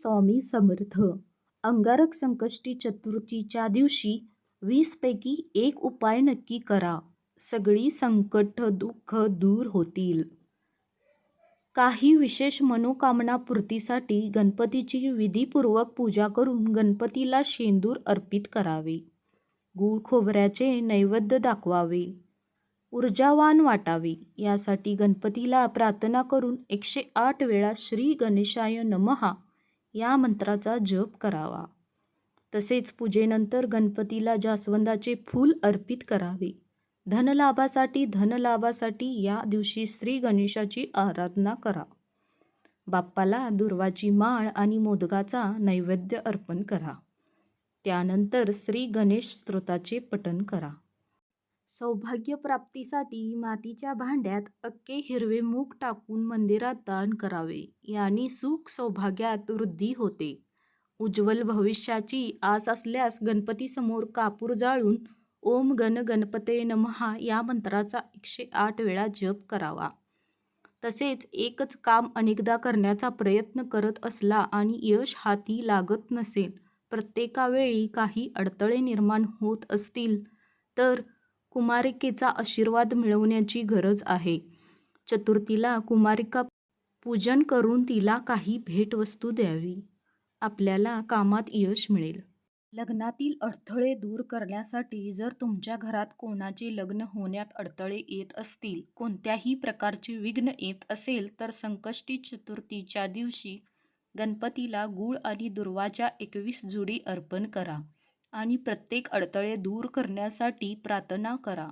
स्वामी समर्थ. अंगारक संकष्टी चतुर्थीच्या दिवशी वीसपैकी एक उपाय नक्की करा. सगळी संकट दुःख दूर होतील. काही विशेष मनोकामना पूर्तीसाठी गणपतीची विधीपूर्वक पूजा करून गणपतीला शेंदूर अर्पित करावे. गूळ खोबऱ्याचे नैवेद्य दाखवावे. ऊर्जावान वाटावे. यासाठी गणपतीला प्रार्थना करून एकशे आठ वेळा श्री गणेशाय नमहा. या मंत्राचा जप करावा. तसेच पूजेनंतर गणपतीला जास्वंदाचे फूल अर्पित करावे. धनलाभासाठी धनलाभासाठी या दिवशी श्री गणेशाची आराधना करा. बाप्पाला दुर्वाची माळ आणि मोदकाचा नैवेद्य अर्पण करा. त्यानंतर श्री गणेश स्तोत्राचे पठण करा. सौभाग्य प्राप्तीसाठी मातीच्या भांड्यात अक्के हिरवे मूग टाकून मंदिरात दान करावे. याने सुख सौभाग्यात वृद्धी होते. उज्ज्वल भविष्याची आस असल्यास गणपतीसमोर कापूर जाळून ओम गण गणपते नमहा या मंत्राचा एकशे आठ वेळा जप करावा. तसेच एकच काम अनेकदा करण्याचा प्रयत्न करत असला आणि यश हाती लागत नसेल प्रत्येकावेळी काही अडथळे निर्माण होत असतील तर कुमारिकेचा आशीर्वाद मिळवण्याची गरज आहे. चतुर्थीला कुमारिका पूजन करून तिला काही भेटवस्तू द्यावी. आपल्याला कामात यश मिळेल. लग्नातील अडथळे दूर करण्यासाठी जर तुमच्या घरात कोणाचे लग्न होण्यात अडथळे येत असतील कोणत्याही प्रकारचे विघ्न येत असेल तर संकष्टी चतुर्थीच्या दिवशी गणपतीला गूळ आणि दुर्वाच्या एकवीस जुडी अर्पण करा. आणि प्रत्येक अडथळे दूर करण्यासाठी प्रार्थना करा.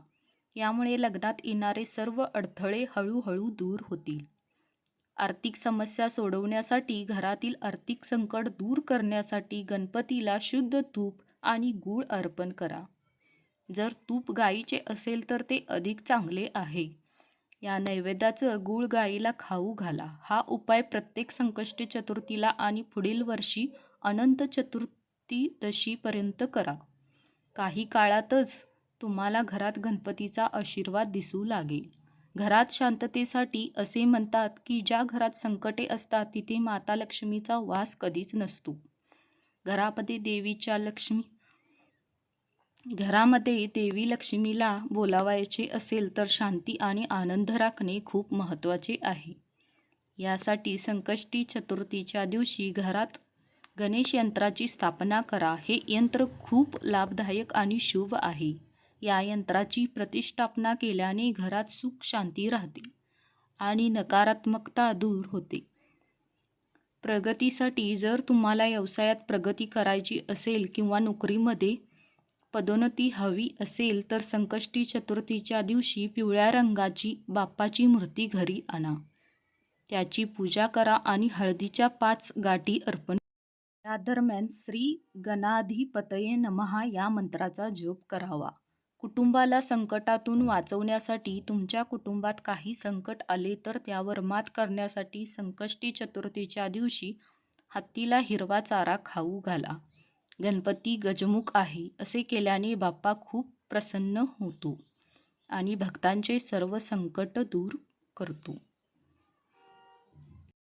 यामुळे लग्नात येणारे सर्व अडथळे हळूहळू दूर होतील. आर्थिक समस्या सोडवण्यासाठी घरातील आर्थिक संकट दूर करण्यासाठी गणपतीला शुद्ध तूप आणि गूळ अर्पण करा. जर तूप गाईचे असेल तर ते अधिक चांगले आहे. या नैवेद्याचं गूळ गाईला खाऊ घाला. हा उपाय प्रत्येक संकष्टी चतुर्थीला आणि पुढील वर्षी अनंत ती तशीपर्यंत करा. काही काळातच तुम्हाला घरात गणपतीचा आशीर्वाद दिसू लागेल. घरात शांततेसाठी असे म्हणतात की ज्या घरात संकटे असतात तिथे माता लक्ष्मीचा वास कधीच नसतो. घरामध्ये देवीच्या लक्ष्मी घरामध्ये देवी लक्ष्मीला बोलावायचे असेल तर शांती आणि आनंद राखणे खूप महत्त्वाचे आहे. यासाठी संकष्टी चतुर्थीच्या दिवशी घरात गणेश यंत्राची स्थापना करा. हे यंत्र खूप लाभदायक आणि शुभ आहे. या यंत्राची प्रतिष्ठापना केल्याने घरात सुख शांती राहते आणि नकारात्मकता दूर होते. प्रगतीसाठी जर तुम्हाला व्यवसायात प्रगती करायची असेल किंवा नोकरीमध्ये पदोन्नती हवी असेल तर संकष्टी चतुर्थीच्या दिवशी पिवळ्या रंगाची बाप्पाची मूर्ती घरी आणा. त्याची पूजा करा आणि हळदीच्या पाच गाठी अर्पण त्या दरम्यान श्री गणाधिपतये नमहा या मंत्राचा जप करावा. कुटुंबाला संकटातून वाचवण्यासाठी तुमच्या कुटुंबात काही संकट आले तर त्यावर मात करण्यासाठी संकष्टी चतुर्थीच्या दिवशी हत्तीला हिरवा चारा खाऊ घाला. गणपती गजमुख आहे असे केल्याने बाप्पा खूप प्रसन्न होतो आणि भक्तांचे सर्व संकट दूर करतो.